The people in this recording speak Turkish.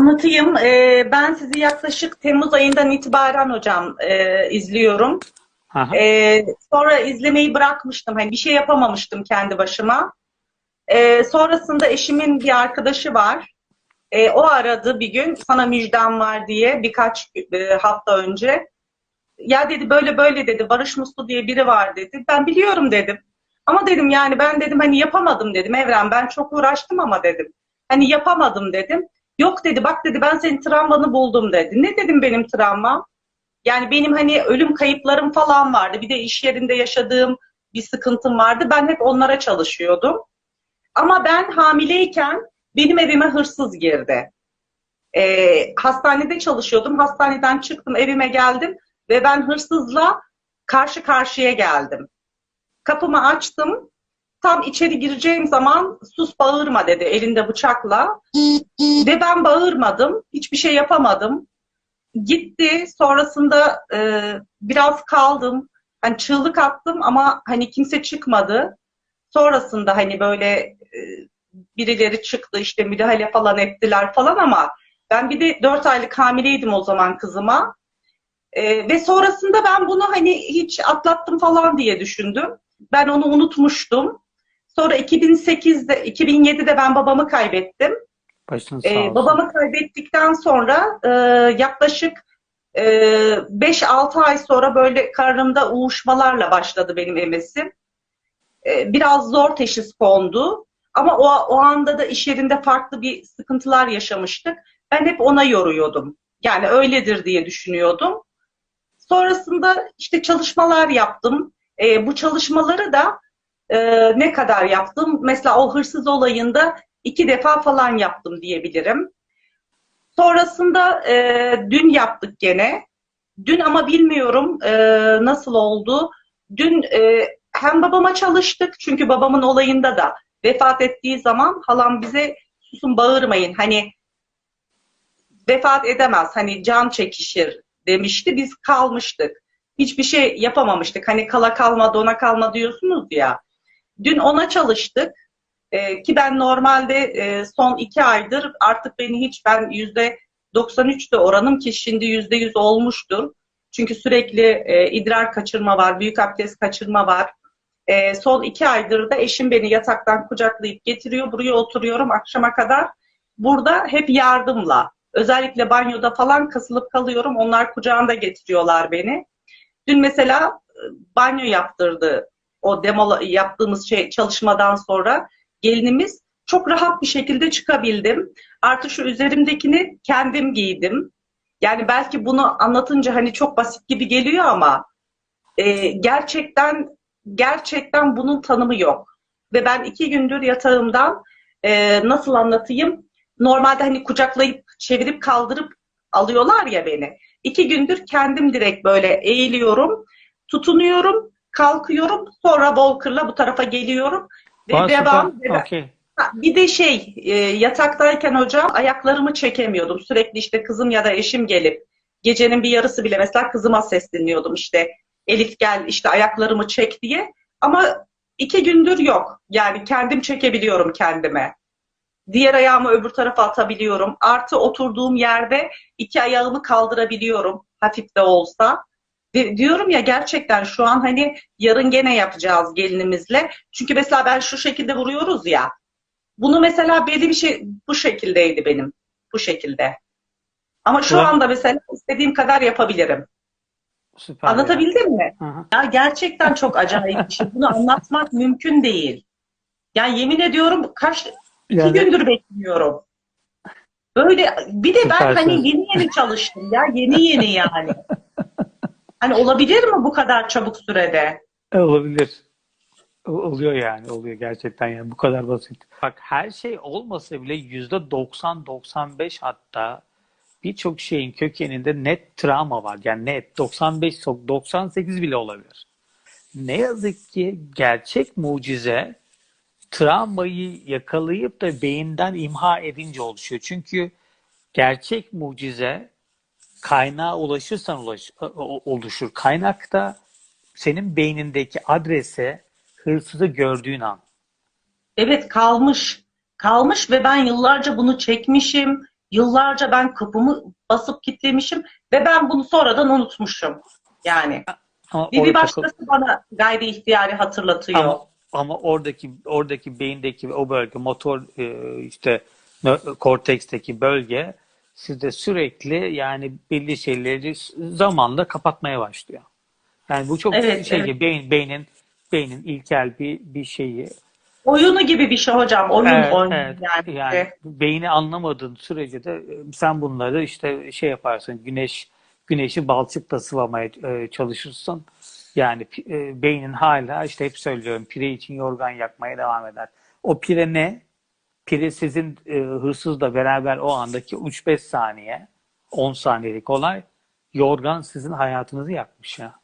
Anlatayım. Ee, ben sizi yaklaşık Temmuz ayından itibaren hocam e, izliyorum. Aha. Ee, sonra izlemeyi bırakmıştım. Hani bir şey yapamamıştım kendi başıma. Ee, sonrasında eşimin bir arkadaşı var. Ee, o aradı bir gün sana müjdem var diye birkaç e, hafta önce. Ya dedi böyle böyle dedi Barış Muslu diye biri var dedi. Ben biliyorum dedim. Ama dedim yani ben dedim hani yapamadım dedim Evren ben çok uğraştım ama dedim. Hani yapamadım dedim. Yok dedi bak dedi ben senin travmanı buldum dedi. Ne dedim benim travmam? Yani benim hani ölüm kayıplarım falan vardı. Bir de iş yerinde yaşadığım bir sıkıntım vardı. Ben hep onlara çalışıyordum. Ama ben hamileyken benim evime hırsız girdi. Ee, hastanede çalışıyordum. Hastaneden çıktım evime geldim ve ben hırsızla karşı karşıya geldim. Kapımı açtım. Tam içeri gireceğim zaman sus bağırma dedi elinde bıçakla. Ve ben bağırmadım. Hiçbir şey yapamadım. Gitti. Sonrasında e, biraz kaldım. Hani çığlık attım ama hani kimse çıkmadı. Sonrasında hani böyle e, birileri çıktı işte müdahale falan ettiler falan ama ben bir de 4 aylık hamileydim o zaman kızıma. E, ve sonrasında ben bunu hani hiç atlattım falan diye düşündüm. Ben onu unutmuştum. Sonra 2008'de, 2007'de ben babamı kaybettim. Başınız sağ Ee, olsun. babamı kaybettikten sonra e, yaklaşık e, 5-6 ay sonra böyle karnımda uğuşmalarla başladı benim emesim. E, biraz zor teşhis kondu. Ama o, o anda da iş yerinde farklı bir sıkıntılar yaşamıştık. Ben hep ona yoruyordum. Yani öyledir diye düşünüyordum. Sonrasında işte çalışmalar yaptım. E, bu çalışmaları da e, ne kadar yaptım? Mesela o hırsız olayında iki defa falan yaptım diyebilirim. Sonrasında e, dün yaptık gene. Dün ama bilmiyorum e, nasıl oldu. Dün e, hem babama çalıştık çünkü babamın olayında da vefat ettiği zaman halam bize susun bağırmayın hani vefat edemez hani can çekişir demişti biz kalmıştık. Hiçbir şey yapamamıştık. Hani kala kalma dona kalma diyorsunuz ya. Dün ona çalıştık. Ee, ki ben normalde e, son iki aydır artık beni hiç ben yüzde 93'te oranım ki şimdi yüzde 100 olmuştur. Çünkü sürekli e, idrar kaçırma var, büyük abdest kaçırma var. E, son iki aydır da eşim beni yataktan kucaklayıp getiriyor. Buraya oturuyorum akşama kadar. Burada hep yardımla. Özellikle banyoda falan kasılıp kalıyorum. Onlar kucağında getiriyorlar beni. Dün mesela e, banyo yaptırdı o demo yaptığımız şey çalışmadan sonra gelinimiz çok rahat bir şekilde çıkabildim. Artı şu üzerimdekini kendim giydim. Yani belki bunu anlatınca hani çok basit gibi geliyor ama e, gerçekten gerçekten bunun tanımı yok. Ve ben iki gündür yatağımdan e, nasıl anlatayım? Normalde hani kucaklayıp çevirip kaldırıp alıyorlar ya beni. İki gündür kendim direkt böyle eğiliyorum, tutunuyorum, kalkıyorum, sonra walker'la bu tarafa geliyorum ve Aa, devam. süper. devam. Okey. Ha, Bir de şey e, yataktayken hocam ayaklarımı çekemiyordum. Sürekli işte kızım ya da eşim gelip gecenin bir yarısı bile mesela kızıma sesleniyordum işte Elif gel işte ayaklarımı çek diye. Ama iki gündür yok. Yani kendim çekebiliyorum kendime. Diğer ayağımı öbür tarafa atabiliyorum. Artı oturduğum yerde iki ayağımı kaldırabiliyorum hafif de olsa. Ve diyorum ya gerçekten şu an hani yarın gene yapacağız gelinimizle. Çünkü mesela ben şu şekilde vuruyoruz ya. Bunu mesela belli bir şey bu şekildeydi benim. Bu şekilde. Ama şu Ulan- anda mesela istediğim kadar yapabilirim. Süper ya. Anlatabildim mi? Aha. Ya gerçekten çok acayip bir şey. Bunu anlatmak mümkün değil. Yani yemin ediyorum kaç iki Yani gündür bekliyorum. Böyle bir de ben Süpersiniz. hani yeni yeni çalıştım ya yeni yeni yani. Hani olabilir mi bu kadar çabuk sürede? e, olabilir. Oluyor yani. Oluyor gerçekten yani. Bu kadar basit. Bak her şey olmasa bile yüzde 90-95 hatta birçok şeyin kökeninde net travma var. Yani net 95 sok 98 bile olabilir. Ne yazık ki gerçek mucize travmayı yakalayıp da beyinden imha edince oluşuyor. Çünkü gerçek mucize kaynağa ulaşırsan ulaş, oluşur. Kaynak da senin beynindeki adrese hırsızı gördüğün an. Evet kalmış. Kalmış ve ben yıllarca bunu çekmişim. yıllarca ben kapımı basıp kilitlemişim ve ben bunu sonradan unutmuşum. Yani Ama bir, bir başkası bana gayri ihtiyari hatırlatıyor. Ama, ama oradaki oradaki beyindeki o bölge motor e, işte korteksteki bölge sizde sürekli yani belli şeyleri zamanla kapatmaya başlıyor. Yani bu çok Evet, şey evet. beyin beynin beynin ilkel bir bir şeyi. Oyunu gibi bir şey hocam. Oyun Evet, oyun evet. yani. Yani beyni anlamadığın sürece de e, sen bunları işte şey yaparsın. Güneş güneşi balçıkla sıvamaya e, çalışırsın. Yani e, beynin hala işte hep söylüyorum pire için yorgan yakmaya devam eder. O pire ne? Pire sizin e, hırsızla beraber o andaki 3-5 saniye 10 saniyelik olay yorgan sizin hayatınızı yakmış ya.